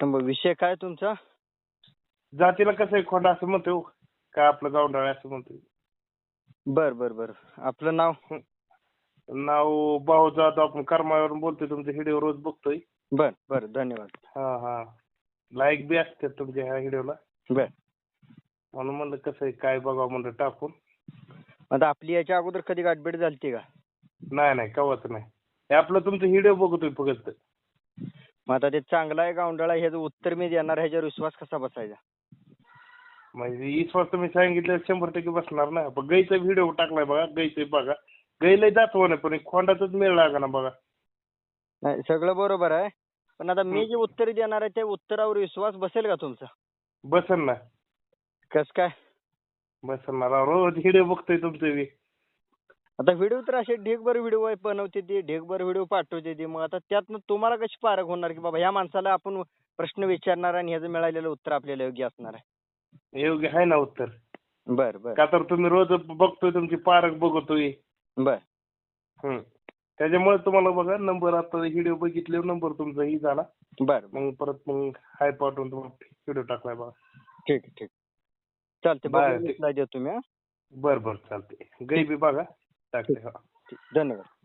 तर मग विषय काय तुमचा? जातीला कसं आहे खोंडा असं म्हणतोय हो. का आपलं गावंडाळ असं म्हणतोय? बर बर बर. आपलं नाव? नाव भाऊ जाधव आपण करमाळ्यावरून बोलतोय तुमचे व्हिडिओ रोज बघतोय. बर बर. धन्यवाद. हा हा. लाईक बी असतात तुमच्या ह्या व्हिडिओला. बर. म्हणून म्हणलं कसं आहे काय बघावं म्हणलं टाकून. आता आपली याच्या अगोदर कधी गाठभेट झालती का? नाही नाही. कवाच नाही. हे आपलं तुमचं व्हिडिओ बघतोय फक्त. मग आता ते चांगला आहे गावंडाळा ह्याचं उत्तर मी देणार ह्याच्यावर विश्वास कसा बसायचा? म्हणजे विश्वास तुम्ही सांगितलं शंभर टक्के बसणार ना पण गाईचा व्हिडिओ टाकलाय बघा गाईचं बघा. गाईला दाखवा नाही पण खोंडाचाच मेळ लागा ना बघा. नाही सगळं बरोबर आहे. पण आता मी. जे उत्तर देणार आहे त्या उत्तरावर विश्वास बसेल का तुमचा? बसन ना. कस काय? बसन ना राव रोज व्हिडिओ बघतोय तुमचे बी. आता व्हिडिओ तर असे ढेगभर व्हिडिओ बनवते ती ढेगभर व्हिडिओ पाठवते ती. मग आता त्यातनं तुम्हाला कशी पारख होणार की बाबा ह्या माणसाला आपण प्रश्न विचारणार आणि ह्याचं मिळालेलं उत्तर आपल्याला योग्य असणार आहे? योग्य आहे ना उत्तर. बर बर. का तर तुम्ही रोज बघतोय तुमची पारख बघतोय. बर. हम्म. त्याच्यामुळे तुम्हाला बघा नंबर आता व्हिडिओ बघितले नंबर तुमचा ही झाला. बर मग परत मग हाय पाठवून तुम्हाला व्हिडिओ टाकलाय बघा. ठीक आहे, ठीक चालते. बघून reply देतो तुम्ही हा. बर बर चालते गाई बी बघा. टाकते हा ठीक. धन्यवाद